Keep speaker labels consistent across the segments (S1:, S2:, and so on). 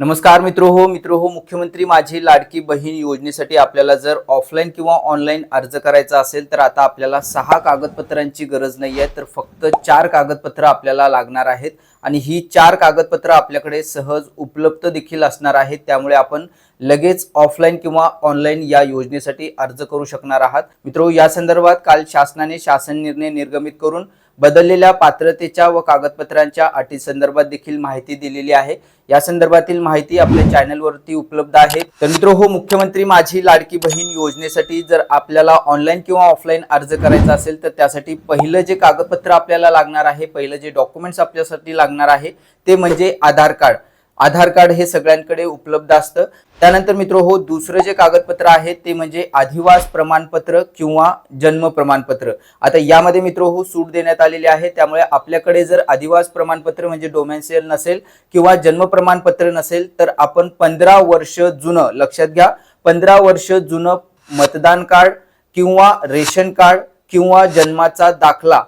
S1: नमस्कार मित्र हो मित्र हो मुख्यमंत्री माझी लाडकी बहीण योजनेसाठी आपल्याला जर ऑफलाईन किंवा ऑनलाईन अर्ज करायचा असेल तर आता आपल्याला सहा कागदपत्रांची गरज नाही आहे तर फक्त चार कागदपत्र आपल्याला लागणार आहेत. आणि ही चार कागदपत्र आपल्याकडे सहज उपलब्ध देखील असणार आहेत. त्यामुळे आपण लगेच ऑफलाईन किंवा ऑनलाईन या योजनेसाठी अर्ज करू शकणार आहात. मित्र या संदर्भात काल शासनाने शासन निर्णय निर्गमित करून बदललेल्या पात्रतेच्या व कागदपत्रांच्या अटी संदर्भात देखील माहिती दिलेली आहे. या संदर्भातील माहिती आपल्या चॅनलवरती उपलब्ध आहे. तर मित्र हो मुख्यमंत्री माझी लाडकी बहीण योजनेसाठी जर आपल्याला ऑनलाईन किंवा ऑफलाईन अर्ज करायचा असेल तर त्यासाठी पहिलं जे कागदपत्र आपल्याला लागणार आहे पहिलं जे डॉक्युमेंट्स आपल्यासाठी लागणार आहे ते म्हणजे आधार कार्ड. आधार कार्ड हे सगळ्यांकडे उपलब्ध असतं. त्यानंतर मित्र हो दुसरं जे कागदपत्र आहे ते म्हणजे अधिवास प्रमाणपत्र किंवा जन्म प्रमाणपत्र. आता यामध्ये मित्र हो सूट देण्यात आलेली आहे. त्यामुळे आपल्याकडे जर अधिवास प्रमाणपत्र म्हणजे डोमेन्सियल नसेल किंवा जन्म प्रमाणपत्र नसेल तर आपण पंधरा वर्ष जुनं लक्षात घ्या पंधरा वर्ष जुनं मतदान कार्ड किंवा रेशन कार्ड किंवा जन्माचा दाखला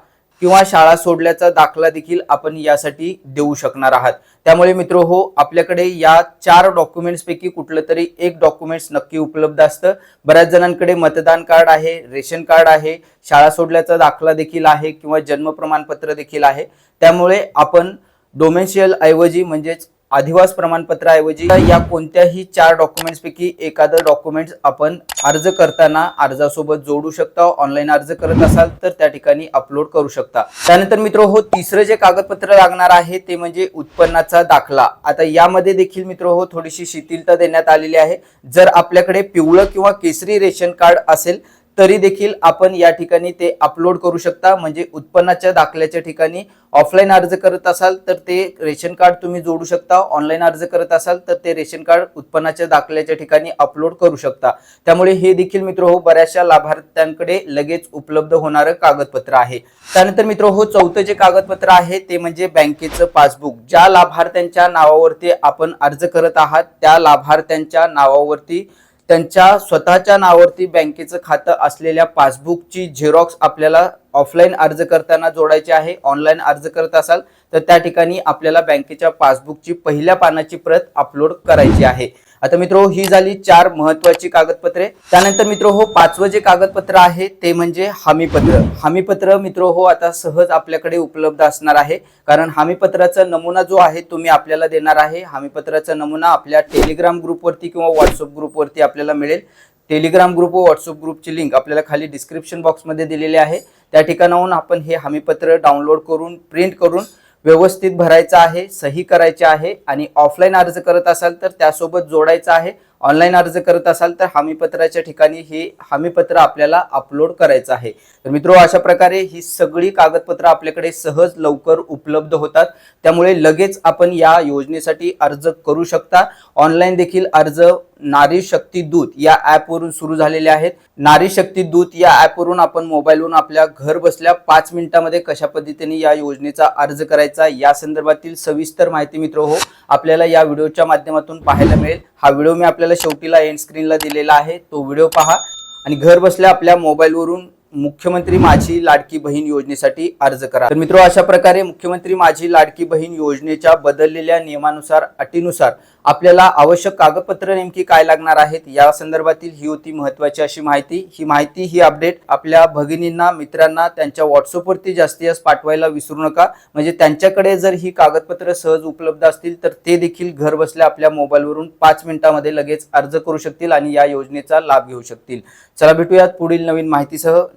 S1: किंवा शाळा सोडल्याचा दाखला देखील आपण यासाठी देऊ शकणार आहात. त्यामुळे मित्र हो आपल्याकडे या चार डॉक्युमेंट्सपैकी कुठलं तरी एक डॉक्युमेंट्स नक्की उपलब्ध असतं. बऱ्याच जणांकडे मतदान कार्ड आहे रेशन कार्ड आहे शाळा सोडल्याचा दाखला देखील आहे किंवा जन्म प्रमाणपत्र देखील आहे. त्यामुळे आपण डोमेन्शियल ऐवजी म्हणजेच अधिवास प्रमाणपत्राऐवजी या कोणत्याही चार डॉक्युमेंट्स पैकी एखादं डॉक्युमेंट्स आपण अर्ज करताना अर्जासोबत जोडू शकता ऑनलाईन अर्ज करत असाल तर त्या ठिकाणी अपलोड करू शकता. त्यानंतर मित्र हो तिसरं जे कागदपत्र लागणार आहे ते म्हणजे उत्पन्नाचा दाखला. आता यामध्ये देखील मित्र हो थोडीशी शिथिलता देण्यात आलेली आहे. जर आपल्याकडे पिवळं किंवा केसरी रेशन कार्ड असेल तरी देखील आपण या ठिकाणी ते अपलोड करू शकता. म्हणजे उत्पन्नाच्या दाखल्याच्या ठिकाणी ऑफलाईन अर्ज करत असाल तर ते रेशन कार्ड तुम्ही जोडू शकता. ऑनलाईन अर्ज करत असाल तर ते रेशन कार्ड उत्पन्नाच्या दाखल्याच्या ठिकाणी अपलोड करू शकता. त्यामुळे हे देखील मित्र हो बऱ्याचशा लाभार्थ्यांकडे लगेच उपलब्ध होणारं कागदपत्र आहे. त्यानंतर मित्र हो चौथं जे कागदपत्र आहे ते म्हणजे बँकेचं पासबुक. ज्या लाभार्थ्यांच्या नावावरती आपण अर्ज करत आहात त्या लाभार्थ्यांच्या नावावरती त्यांच्या स्वतःच्या नावावरती बँकेचं खातं असलेल्या पासबुकची झेरॉक्स आपल्याला ऑफलाईन अर्ज करताना जोडायचे आहे ऑनलाईन अर्ज करत असाल तर त्या ठिकाणी आपल्याला बँकेच्या पासबुकची पहिल्या पानाची प्रत अपलोड करायची आहे. आता मित्र ही झाली चार महत्वाची कागदपत्रे. त्यानंतर मित्र हो पाचवं जे कागदपत्र आहे ते म्हणजे हमीपत्र. हमीपत्र मित्रो हो आता सहज आपल्याकडे उपलब्ध असणार आहे कारण हमीपत्राचा नमुना जो आहे तुम्ही आपल्याला देणार आहे. हमीपत्राचा नमुना आपल्या टेलिग्राम ग्रुपवरती किंवा व्हॉट्सअप ग्रुपवरती आपल्याला मिळेल. टेलिग्राम ग्रुप व व्हॉट्सअप ग्रुपची लिंक आपल्याला खाली डिस्क्रिप्शन बॉक्समध्ये दिलेली आहे. त्या ठिकाणाहून आपण हे हमीपत्र डाउनलोड करून प्रिंट करून व्यवस्थित भरायचं आहे सही करायची आहे आणि ऑफलाईन अर्ज करत असाल तर त्यासोबत जोडायचं आहे. ऑनलाईन अर्ज करत असाल तर हमीपत्राच्या ठिकाणी हे हमीपत्र आपल्याला अपलोड करायचं आहे. तर मित्रो अशा प्रकारे ही सगळी कागदपत्र आपल्याकडे सहज लवकर उपलब्ध होतात. त्यामुळे लगेच आपण या योजनेसाठी अर्ज करू शकता. ऑनलाईन देखील अर्ज नारी शक्ती दूत या ॲपवरून सुरू झालेले आहेत. नारी शक्ती दूत या ॲपवरून आपण मोबाईलवरून आपल्या घर बसल्या पाच मिनिटामध्ये कशा पद्धतीने या योजनेचा अर्ज करायचा या संदर्भातील सविस्तर माहिती मित्र हो आपल्याला या व्हिडिओच्या माध्यमातून पाहायला मिळेल. हा व्हिडिओ मी आपल्याला शेवटीला एंड स्क्रीनला दिलेला आहे. तो व्हिडिओ पहा आणि घर बसल्या आपल्या मोबाईलवरून मुख्यमंत्री माझी लाडकी बहीण योजनेसाठी अर्ज करा. तर मित्र अशा प्रकारे मुख्यमंत्री माझी लाडकी बहीण योजनेच्या बदललेल्या नियमानुसार अटीनुसार आपल्याला आवश्यक कागदपत्र नेमकी काय लागणार आहेत या संदर्भातील ही होती महत्वाची अशी माहिती. ही माहिती ही अपडेट आपल्या भगिनींना मित्रांना त्यांच्या व्हॉट्सअपवरती जास्ती जास्त पाठवायला विसरू नका. म्हणजे त्यांच्याकडे जर ही कागदपत्र सहज उपलब्ध असतील तर ते देखील घर बसल्या आपल्या मोबाईलवरून पाच मिनिटांमध्ये लगेच अर्ज करू शकतील आणि या योजनेचा लाभ घेऊ शकतील. चला भेटूयात पुढील नवीन माहितीसह.